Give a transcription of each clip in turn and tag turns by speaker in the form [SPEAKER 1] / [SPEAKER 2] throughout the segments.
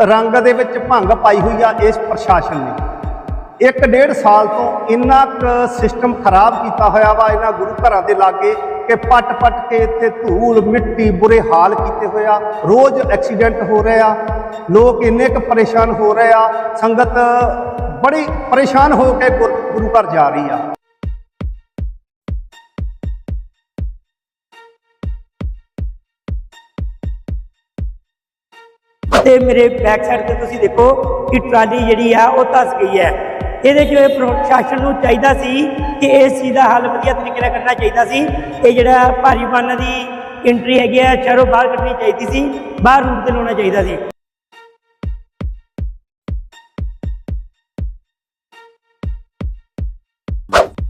[SPEAKER 1] ਰੰਗ ਦੇ ਵਿੱਚ ਭੰਗ ਪਾਈ ਹੋਈ ਆ ਇਸ ਪ੍ਰਸ਼ਾਸਨ ਨੇ। ਇੱਕ ਡੇਢ ਸਾਲ ਤੋਂ ਇੰਨਾ ਕੁ ਸਿਸਟਮ ਖਰਾਬ ਕੀਤਾ ਹੋਇਆ ਵਾ ਇਹਨਾਂ ਗੁਰੂ ਘਰਾਂ ਦੇ ਲਾਗੇ ਕਿ ਪੱਟ ਪੱਟ ਕੇ ਇੱਥੇ ਧੂਲ, ਮਿੱਟੀ, ਬੁਰੇ ਹਾਲ ਕੀਤੇ ਹੋਇਆ ਰੋਜ਼ ਐਕਸੀਡੈਂਟ ਹੋ ਰਹੇ ਆ। ਲੋਕ ਇੰਨੇ ਕੁ ਪਰੇਸ਼ਾਨ ਹੋ ਰਹੇ ਆ। ਸੰਗਤ ਬੜੀ ਪਰੇਸ਼ਾਨ ਹੋ ਕੇ ਗੁਰ- ਗੁਰੂ ਘਰ ਜਾ ਰਹੀ ਆ।
[SPEAKER 2] ਤੇ ਮੇਰੇ ਬੈਕ ਸਾਈਡ ਤੇ ਤੁਸੀਂ ਦੇਖੋ ਕਿ ਟਰਾਲੀ ਜਿਹੜੀ ਆ ਉਹ ਧਸ ਗਈ ਹੈ। ਇਹਦੇ 'ਚ ਇਹ ਪ੍ਰਸ਼ਾਸਨ ਨੂੰ ਚਾਹੀਦਾ ਸੀ ਕਿ ਇਸ ਚੀਜ਼ ਦਾ ਹੱਲ ਵਧੀਆ ਤਰੀਕੇ ਨਾਲ ਕਰਨਾ ਚਾਹੀਦਾ ਸੀ। ਇਹ ਜਿਹੜਾ ਭਾਰੀ ਵਾਹਨਾਂ ਦੀ ਐਂਟਰੀ ਹੈਗੀ ਆ ਚਾਰੋਂ ਬਾਹਰ ਕੱਢਣੀ ਚਾਹੀਦੀ ਸੀ, ਬਾਹਰ ਰੂਟ ਤੇ ਲਾਉਣਾ ਚਾਹੀਦਾ ਸੀ।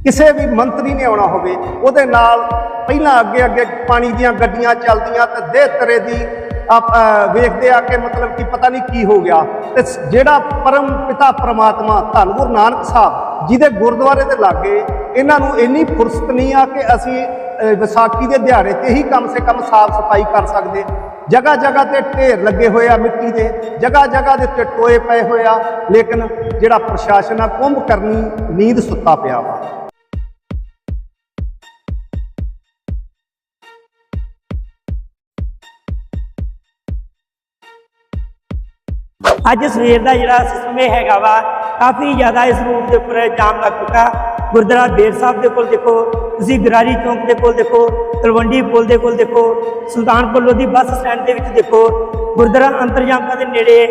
[SPEAKER 1] ਕਿਸੇ ਵੀ ਮੰਤਰੀ ਨੇ ਆਉਣਾ ਹੋਵੇ, ਉਹਦੇ ਨਾਲ ਪਹਿਲਾਂ ਅੱਗੇ ਅੱਗੇ ਪਾਣੀ ਦੀਆਂ ਗੱਡੀਆਂ ਚੱਲਦੀਆਂ ਤੇ ਦੇ ਤਰੇ ਦੀ ਆਪ ਵੇਖਦੇ ਆ ਕਿ ਮਤਲਬ ਕਿ ਪਤਾ ਨਹੀਂ ਕੀ ਹੋ ਗਿਆ। ਤੇ ਜਿਹੜਾ ਪਰਮ ਪਿਤਾ ਪ੍ਰਮਾਤਮਾ, ਧੰਨ ਗੁਰੂ ਨਾਨਕ ਸਾਹਿਬ ਜਿਹਦੇ ਗੁਰਦੁਆਰੇ ਦੇ ਲਾਗੇ ਇਹਨਾਂ ਨੂੰ ਇੰਨੀ ਫੁਰਸਤ ਨਹੀਂ ਆ ਕਿ ਅਸੀਂ ਵਿਸਾਖੀ ਦੇ ਦਿਹਾੜੇ ਤੇ ਹੀ ਕਮ ਸੇ ਕਮ ਸਾਫ਼ ਸਫ਼ਾਈ ਕਰ ਸਕਦੇ। ਜਗ੍ਹਾ ਜਗ੍ਹਾ ਤੇ ਢੇਰ ਲੱਗੇ ਹੋਏ ਆ ਮਿੱਟੀ ਦੇ ਜਗ੍ਹਾ ਜਗ੍ਹਾ ਦੇ ਉੱਤੇ ਟੋਏ ਪਏ ਹੋਏ ਆ, ਲੇਕਿਨ ਜਿਹੜਾ ਪ੍ਰਸ਼ਾਸਨ ਆ, ਕੁੰਭ ਕਰਨੀ, ਨੀਂਦ ਸੁੱਤਾ ਪਿਆ ਵਾ।
[SPEAKER 2] ਅੱਜ ਸਵੇਰ ਦਾ ਜਿਹੜਾ ਸਿਸਟਮ ਇਹ ਹੈਗਾ ਵਾ, ਕਾਫੀ ਜ਼ਿਆਦਾ ਇਸ ਰੂਟ ਦੇ ਉੱਪਰ ਜਾਮ ਲੱਗ ਚੁੱਕਾ। ਗੁਰਦੁਆਰਾ ਬੇਰ ਸਾਹਿਬ ਦੇ ਕੋਲ ਦੇਖੋ, ਤੁਸੀਂ ਗਰਾਰੀ ਚੌਂਕ ਦੇ ਕੋਲ ਦੇਖੋ, ਤਲਵੰਡੀ ਪੁਲ ਦੇ ਕੋਲ ਦੇਖੋ, ਸੁਲਤਾਨਪੁਰ ਲੋਧੀ ਬੱਸ ਸਟੈਂਡ ਦੇ ਵਿੱਚ ਦੇਖੋ, ਗੁਰਦੁਆਰਾ ਅੰਤਰਜਾਮਾ ਦੇ ਨੇੜੇ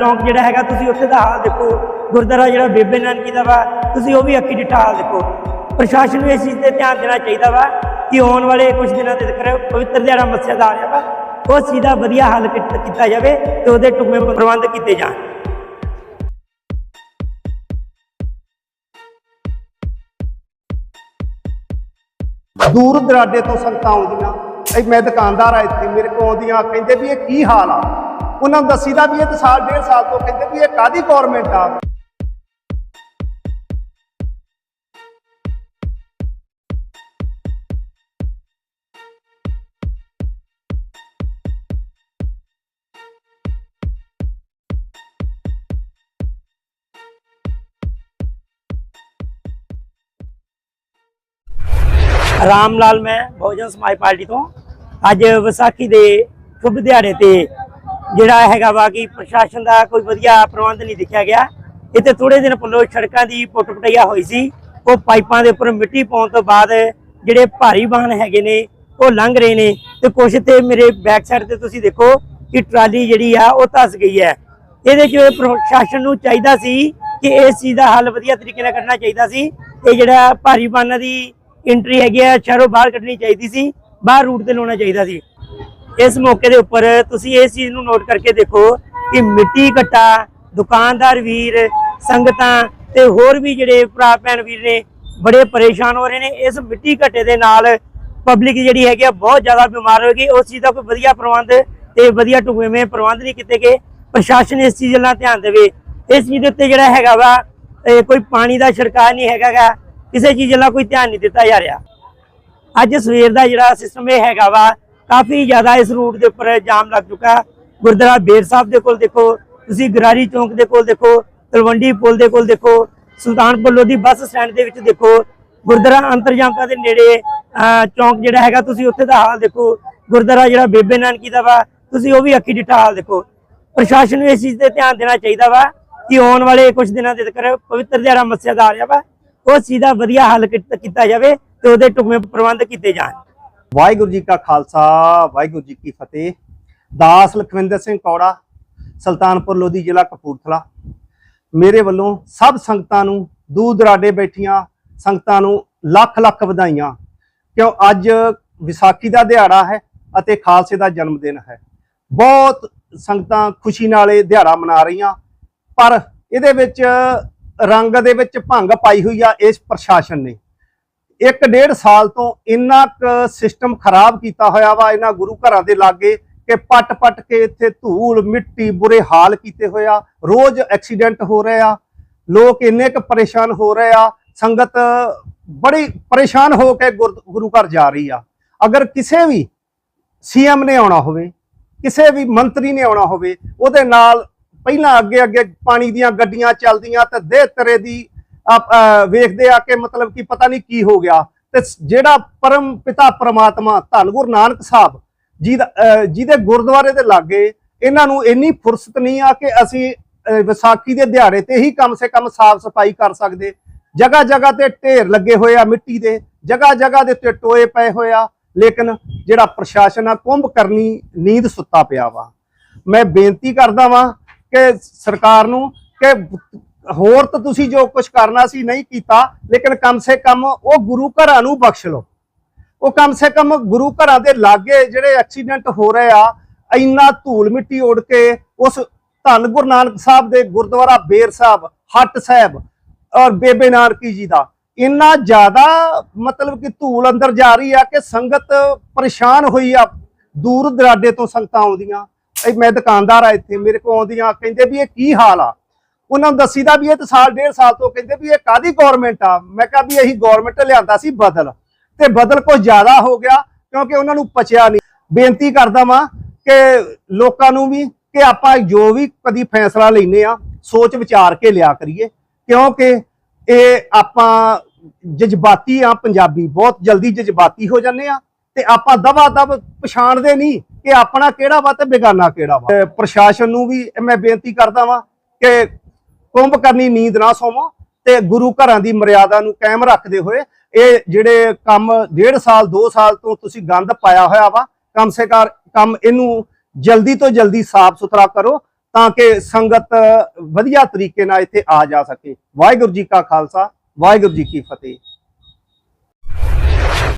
[SPEAKER 2] ਚੌਂਕ ਜਿਹੜਾ ਹੈਗਾ, ਤੁਸੀਂ ਉੱਥੇ ਦਾ ਹਾਲ ਦੇਖੋ। ਗੁਰਦੁਆਰਾ ਜਿਹੜਾ ਬੇਬੇ ਨਾਨਕੀ ਦਾ ਵਾ, ਤੁਸੀਂ ਉਹ ਵੀ ਅੱਖੀ ਡਿੱਠਾ ਹਾਲ ਦੇਖੋ। ਪ੍ਰਸ਼ਾਸਨ ਨੂੰ ਇਸ ਚੀਜ਼ ਤੇ ਧਿਆਨ ਦੇਣਾ ਚਾਹੀਦਾ ਵਾ ਕਿ ਆਉਣ ਵਾਲੇ ਕੁਝ ਦਿਨਾਂ ਦੇ ਤੱਕ ਪਵਿੱਤਰ ਦਿਹਾੜਾ ਮੱਸਿਆ ਦਾ ਆ ਰਿਹਾ ਵਾ। ਉਸ ਚੀਜ਼ ਦਾ ਵਧੀਆ ਹੱਲ ਕੀਤਾ ਜਾਵੇ ਤੇ ਉਹਦੇ ਟੁਕਮੇ ਪ੍ਰਬੰਧ ਕੀਤੇ ਜਾਣ।
[SPEAKER 1] ਦੂਰ ਦਰਾਡੇ ਤੋਂ ਸੰਗਤਾਂ ਆਉਂਦੀਆਂ। ਇਹ ਮੈਂ ਦੁਕਾਨਦਾਰ ਆ ਇੱਥੇ, ਮੇਰੇ ਕੋਲ ਆਉਂਦੀਆਂ, ਕਹਿੰਦੇ ਵੀ ਇਹ ਕੀ ਹਾਲ ਆ? ਉਹਨਾਂ ਨੂੰ ਦੱਸੀਦਾ ਵੀ ਇਹ ਤਾਂ ਸਾਲ, ਡੇਢ ਸਾਲ ਤੋਂ ਕਹਿੰਦੇ ਵੀ ਇਹ ਕਾਦੀ ਗਵਰਨਮੈਂਟ ਆ?
[SPEAKER 2] ਰਾਮ ਲਾਲ ਮੈਂ ਬਹੁਜਨ ਸਮਾਜ ਪਾਰਟੀ ਤੋਂ। ਅੱਜ ਵਿਸਾਖੀ ਦੇ ਸ਼ੁਭ ਦਿਹਾੜੇ ਤੇ ਜਿਹੜਾ ਹੈਗਾ ਵਾ ਕਿ ਪ੍ਰਸ਼ਾਸਨ ਦਾ ਕੋਈ ਵਧੀਆ ਪ੍ਰਬੰਧ ਨਹੀਂ ਦੇਖਿਆ ਗਿਆ। ਇੱਥੇ ਥੋੜੇ ਦਿਨ ਪਹਿਲਾਂ ਸੜਕਾਂ ਦੀ ਪੁੱਟ ਪਟਈਆ ਹੋਈ ਸੀ। ਉਹ ਪਾਈਪਾਂ ਦੇ ਉੱਪਰ ਮਿੱਟੀ ਪਾਉਣ ਤੋਂ ਬਾਅਦ ਜਿਹੜੇ ਭਾਰੀ ਵਾਹਨ ਹੈਗੇ ਨੇ, ਉਹ ਲੰਘ ਰਹੇ ਨੇ। ਤੇ ਕੁਛ ਤੇ ਮੇਰੇ ਬੈਕ ਸਾਈਡ ਤੇ ਤੁਸੀਂ ਦੇਖੋ ਕਿ ਟਰਾਲੀ ਜਿਹੜੀ ਆ, ਉਹ ਧਸ ਗਈ ਹੈ। ਇਹਦੇ 'ਚ ਪ੍ਰਸ਼ਾਸਨ ਨੂੰ ਚਾਹੀਦਾ ਸੀ ਕਿ ਇਸ ਚੀਜ਼ ਦਾ ਹੱਲ ਵਧੀਆ ਤਰੀਕੇ ਨਾਲ ਕਰਨਾ ਚਾਹੀਦਾ ਸੀ। ਇਹ ਜਿਹੜਾ ਭਾਰੀ ਵਾਹਨਾਂ ਦੀ ਐਂਟਰੀ ਹੈਗੀ ਆ, ਸ਼ਹਿਰੋਂ ਬਾਹਰ ਕੱਢਣੀ ਚਾਹੀਦੀ ਸੀ, ਬਾਹਰ ਰੂਟ ਤੇ ਲਾਉਣਾ ਚਾਹੀਦਾ ਸੀ। ਇਸ ਮੌਕੇ ਦੇ ਉੱਪਰ ਤੁਸੀਂ ਇਸ ਚੀਜ਼ ਨੂੰ ਨੋਟ ਕਰਕੇ ਦੇਖੋ ਕਿ ਮਿੱਟੀ ਘੱਟਾ, ਦੁਕਾਨਦਾਰ ਵੀਰ, ਸੰਗਤਾਂ ਤੇ ਹੋਰ ਵੀ ਜਿਹੜੇ ਭਰਾ ਭੈਣ ਵੀਰ ਨੇ, ਬੜੇ ਪਰੇਸ਼ਾਨ ਹੋ ਰਹੇ ਨੇ। ਇਸ ਮਿੱਟੀ ਘੱਟੇ ਦੇ ਨਾਲ ਪਬਲਿਕ ਜਿਹੜੀ ਹੈਗੀ ਆ, ਬਹੁਤ ਜ਼ਿਆਦਾ ਬਿਮਾਰ ਹੋ ਗਈ ਉਸ ਚੀਜ਼ ਦਾ ਕੋਈ ਵਧੀਆ ਪ੍ਰਬੰਧ ਤੇ ਵਧੀਆ ਢੁਕਵੇਂ ਪ੍ਰਬੰਧ ਨਹੀਂ ਕੀਤੇ ਗਏ। ਪ੍ਰਸ਼ਾਸਨ ਇਸ ਚੀਜ਼ ਨਾਲ ਧਿਆਨ ਦੇਵੇ। ਇਸ ਚੀਜ਼ ਦੇ ਉੱਤੇ ਜਿਹੜਾ ਹੈਗਾ ਵਾ ਕੋਈ ਪਾਣੀ ਦਾ ਛਿੜਕਾਅ ਨਹੀਂ ਹੈਗਾ ਗਾ। ਕਿਸੇ ਚੀਜ਼ ਵੱਲ ਕੋਈ ਧਿਆਨ ਨਹੀਂ ਦਿੱਤਾ ਜਾ ਰਿਹਾ। ਅੱਜ ਸਵੇਰ ਦਾ ਜਿਹੜਾ ਸਿਸਟਮ ਇਹ ਹੈਗਾ ਵਾ, ਕਾਫੀ ਜ਼ਿਆਦਾ ਇਸ ਰੂਟ ਦੇ ਉੱਪਰ ਜਾਮ ਲੱਗ ਚੁੱਕਾ ਗੁਰਦੁਆਰਾ ਬੇਰ ਸਾਹਿਬ ਦੇ ਕੋਲ ਦੇਖੋ, ਤੁਸੀਂ ਗਰਾਰੀ ਚੌਂਕ ਦੇ ਕੋਲ ਦੇਖੋ, ਤਲਵੰਡੀ ਪੁਲ ਦੇ ਕੋਲ ਦੇਖੋ, ਸੁਲਤਾਨਪੁਰ ਲੋਧੀ ਬੱਸ ਸਟੈਂਡ ਦੇ ਵਿੱਚ ਦੇਖੋ, ਗੁਰਦੁਆਰਾ ਅੰਤਰਜਾਮਤਾ ਦੇ ਨੇੜੇ ਚੌਂਕ ਜਿਹੜਾ ਹੈਗਾ, ਤੁਸੀਂ ਉੱਥੇ ਦਾ ਹਾਲ ਦੇਖੋ। ਗੁਰਦੁਆਰਾ ਜਿਹੜਾ ਬੇਬੇ ਨਾਨਕੀ ਦਾ ਵਾ, ਤੁਸੀਂ ਉਹ ਵੀ ਅੱਖੀ ਡਿੱਠਾ ਹਾਲ ਦੇਖੋ। ਪ੍ਰਸ਼ਾਸਨ ਨੂੰ ਇਸ ਚੀਜ਼ ਤੇ ਧਿਆਨ ਦੇਣਾ ਚਾਹੀਦਾ ਵਾ ਕਿ ਆਉਣ ਵਾਲੇ ਕੁਝ ਦਿਨਾਂ ਦੇ ਤੱਕ ਪਵਿੱਤਰ ਦਿਹਾੜਾ ਮੱਸਿਆ ਦਾ ਆ ਰਿਹਾ ਵਾ। ਉਸ ਚੀਜ਼ ਦਾ ਵਧੀਆ ਹੱਲ ਕੀਤਾ ਜਾਵੇ ਤੇ ਉਹਦੇ ਟੁਕਮੇ ਪ੍ਰਬੰਧ ਕੀਤੇ ਜਾਣ।
[SPEAKER 1] ਵਾਹਿਗੁਰੂ ਜੀ ਕਾ ਖਾਲਸਾ, ਵਾਹਿਗੁਰੂ ਜੀ ਕੀ ਫਤਿਹ। ਦਾਸ ਲਖਵਿੰਦਰ ਸਿੰਘ ਕੌੜਾ, ਸੁਲਤਾਨਪੁਰ ਲੋਧੀ ਜ਼ਿਲ੍ਹਾ ਕਪੂਰਥਲਾ। ਮੇਰੇ ਵੱਲੋਂ ਸਭ ਸੰਗਤਾਂ ਨੂੰ ਦੂਰ ਦਰਾਡੇ ਬੈਠੀਆਂ ਸੰਗਤਾਂ ਨੂੰ ਲੱਖ ਲੱਖ ਵਧਾਈਆਂ। ਕਿਉਂ ਅੱਜ ਵਿਸਾਖੀ ਦਾ ਦਿਹਾੜਾ ਹੈ ਅਤੇ ਖਾਲਸੇ ਦਾ ਜਨਮ ਦਿਨ ਹੈ। ਬਹੁਤ ਸੰਗਤਾਂ ਖੁਸ਼ੀ ਨਾਲ ਇਹ ਦਿਹਾੜਾ ਮਨਾ ਰਹੀਆਂ, ਪਰ ਇਹਦੇ ਵਿੱਚ ਰੰਗ ਦੇ ਵਿੱਚ ਭੰਗ ਪਾਈ ਹੋਈ ਆ ਇਸ ਪ੍ਰਸ਼ਾਸਨ ਨੇ। ਇੱਕ ਡੇਢ ਸਾਲ ਤੋਂ ਇੰਨਾ ਕੁ ਸਿਸਟਮ ਖਰਾਬ ਕੀਤਾ ਹੋਇਆ ਵਾ ਇਹਨਾਂ ਗੁਰੂ ਘਰਾਂ ਦੇ ਲਾਗੇ ਕਿ ਪੱਟ ਪੱਟ ਕੇ ਇੱਥੇ ਧੂਲ, ਮਿੱਟੀ ਬੁਰੇ ਹਾਲ ਕੀਤੇ ਹੋਇਆ ਰੋਜ਼ ਐਕਸੀਡੈਂਟ ਹੋ ਰਹੇ ਆ। ਲੋਕ ਇੰਨੇ ਕੁ ਪਰੇਸ਼ਾਨ ਹੋ ਰਹੇ ਆ। ਸੰਗਤ ਬੜੀ ਪਰੇਸ਼ਾਨ ਹੋ ਕੇ ਗੁਰ- ਗੁਰੂ ਘਰ ਜਾ ਰਹੀ ਆ। ਅਗਰ ਕਿਸੇ ਵੀ ਸੀਐਮ ਨੇ ਆਉਣਾ ਹੋਵੇ, ਕਿਸੇ ਵੀ ਮੰਤਰੀ ਨੇ ਆਉਣਾ ਹੋਵੇ, ਉਹਦੇ ਨਾਲ ਪਹਿਲਾਂ ਅੱਗੇ ਅੱਗੇ ਪਾਣੀ ਦੀਆਂ ਗੱਡੀਆਂ ਚੱਲਦੀਆਂ ਤੇ ਦੇ ਤਰੇ ਦੀ ਆਪ- ਵੇਖਦੇ ਆ ਕਿ ਮਤਲਬ ਕਿ ਪਤਾ ਨਹੀਂ ਕੀ ਹੋ ਗਿਆ। ਤੇ ਜਿਹੜਾ ਪਰਮ ਪਿਤਾ ਪ੍ਰਮਾਤਮਾ ਧੰਨ ਗੁਰੂ ਨਾਨਕ ਸਾਹਿਬ ਜਿਹਦਾ ਜਿਹਦੇ ਗੁਰਦੁਆਰੇ ਦੇ ਲਾਗੇ ਇਹਨਾਂ ਨੂੰ ਇੰਨੀ ਫੁਰਸਤ ਨਹੀਂ ਆ ਕਿ ਅਸੀਂ ਵਿਸਾਖੀ ਦੇ ਦਿਹਾੜੇ ਤੇ ਹੀ ਕਮ ਸੇ ਕਮ ਸਾਫ਼ ਸਫ਼ਾਈ ਕਰ ਸਕਦੇ। ਜਗ੍ਹਾ ਜਗ੍ਹਾ ਤੇ ਢੇਰ ਲੱਗੇ ਹੋਏ ਆ ਮਿੱਟੀ ਦੇ ਜਗ੍ਹਾ ਜਗ੍ਹਾ ਦੇ ਉੱਤੇ ਟੋਏ ਪਏ ਹੋਏ ਆ, ਲੇਕਿਨ ਜਿਹੜਾ ਪ੍ਰਸ਼ਾਸਨ ਆ ਕੁੰਭ ਕਰਨੀ, ਨੀਂਦ ਸੁੱਤਾ ਪਿਆ ਵਾ। ਮੈਂ ਬੇਨਤੀ ਕਰਦਾ ਵਾਂ ਕਿ ਸਰਕਾਰ ਨੂੰ ਕਿ ਹੋਰ ਤਾਂ ਤੁਸੀਂ ਜੋ ਕੁਝ ਕਰਨਾ ਸੀ ਨਹੀਂ ਕੀਤਾ, ਲੇਕਿਨ ਕਮ ਸੇ ਕਮ ਉਹ ਗੁਰੂ ਘਰਾਂ ਨੂੰ ਬਖਸ਼ ਲਓ। ਉਹ ਕਮ ਸੇ ਕਮ ਗੁਰੂ ਘਰਾਂ ਦੇ ਲਾਗੇ ਜਿਹੜੇ ਐਕਸੀਡੈਂਟ ਹੋ ਰਹੇ ਆ, ਇੰਨਾ ਧੂਲ ਮਿੱਟੀ ਉੱਡ ਕੇ ਉਸ ਧੰਨ ਗੁਰੂ ਨਾਨਕ ਸਾਹਿਬ ਦੇ ਗੁਰਦੁਆਰਾ ਬੇਰ ਸਾਹਿਬ, ਹੱਟ ਸਾਹਿਬ ਔਰ ਬੇਬੇ ਨਾਨਕੀ ਜੀ ਦਾ। ਇੰਨਾ ਜ਼ਿਆਦਾ ਮਤਲਬ ਕਿ ਧੂਲ ਅੰਦਰ ਜਾ ਰਹੀ ਆ ਕਿ ਸੰਗਤ ਪਰੇਸ਼ਾਨ ਹੋਈ ਆ ਦੂਰ ਦਰਾਡੇ ਤੋਂ ਸੰਗਤਾਂ ਆਉਂਦੀਆਂ। ਇਹ ਮੈਂ ਦੁਕਾਨਦਾਰ ਆ ਇੱਥੇ, ਮੇਰੇ ਕੋਲ ਆਉਂਦੀਆਂ, ਕਹਿੰਦੇ ਵੀ ਇਹ ਕੀ ਹਾਲ ਆ? ਉਹਨਾਂ ਨੂੰ ਦੱਸੀਦਾ ਵੀ ਇਹ ਤਾਂ ਸਾਲ, ਡੇਢ ਸਾਲ ਤੋਂ ਕਹਿੰਦੇ ਵੀ ਇਹ ਕਾਦੀ ਗਵਰਨਮੈਂਟ ਆ? ਮੈਂ ਕਿਹਾ ਵੀ ਇਹੀ ਗਵਰਨਮੈਂਟ ਲਿਆਂਦਾ ਸੀ ਬਦਲ। ਤੇ ਬਦਲ ਕੁਝ ਜ਼ਿਆਦਾ ਹੋ ਗਿਆ, ਕਿਉਂਕਿ ਉਹਨਾਂ ਨੂੰ ਪਚਿਆ ਨਹੀਂ। ਬੇਨਤੀ ਕਰਦਾ ਵਾਂ ਕਿ ਲੋਕਾਂ ਨੂੰ ਵੀ, ਕਿ ਆਪਾਂ ਜੋ ਵੀ ਕਦੀ ਫੈਸਲਾ ਲੈਨੇ ਆ, ਸੋਚ ਵਿਚਾਰ ਕੇ ਲਿਆ ਕਰੀਏ। ਕਿਉਂਕਿ ਇਹ ਆਪਾਂ ਜਜ਼ਬਾਤੀ ਆ, ਪੰਜਾਬੀ, ਬਹੁਤ ਜਲਦੀ ਜਜ਼ਬਾਤੀ ਹੋ ਜਾਂਦੇ ਆ। ਤੇ ਆਪਾਂ ਦਵਾ ਦਵ ਪਛਾਣਦੇ ਨਹੀਂ ਕਿ ਆਪਣਾ ਕਿਹੜਾ ਵਾ ਤੇ ਬੇਗਾਨਾ ਕਿਹੜਾ ਵਾ। ਪ੍ਰਸ਼ਾਸਨ ਨੂੰ ਵੀ ਮੈਂ ਬੇਨਤੀ ਕਰਦਾ ਵਾਂ ਕਿ ਕੁੰਭ ਕਰਨੀ ਨੀਂਦ ਨਾ ਸੋਵੋ ਤੇ ਗੁਰੂ ਘਰਾਂ ਦੀ ਮਰਿਆਦਾ ਨੂੰ ਕਾਇਮ ਰੱਖਦੇ ਹੋਏ ਇਹ ਜਿਹੜੇ ਕੰਮ ਡੇਢ ਸਾਲ 2 ਸਾਲ ਤੋਂ ਤੁਸੀਂ ਗੰਦ ਪਾਇਆ ਹੋਇਆ ਵਾ, ਕਮ ਸੇ ਕਰ ਕੰਮ ਇਹਨੂੰ ਜਲਦੀ ਤੋਂ ਜਲਦੀ ਸਾਫ਼ ਸੁਥਰਾ ਕਰੋ ਤਾਂ ਕਿ ਸੰਗਤ ਵਧੀਆ ਤਰੀਕੇ ਨਾਲ ਇੱਥੇ ਆ ਜਾ ਸਕੇ। ਵਾਹਿਗੁਰੂ ਜੀ ਕਾ ਖਾਲਸਾ, ਵਾਹਿਗੁਰੂ ਜੀ ਕੀ ਫਤਿਹ।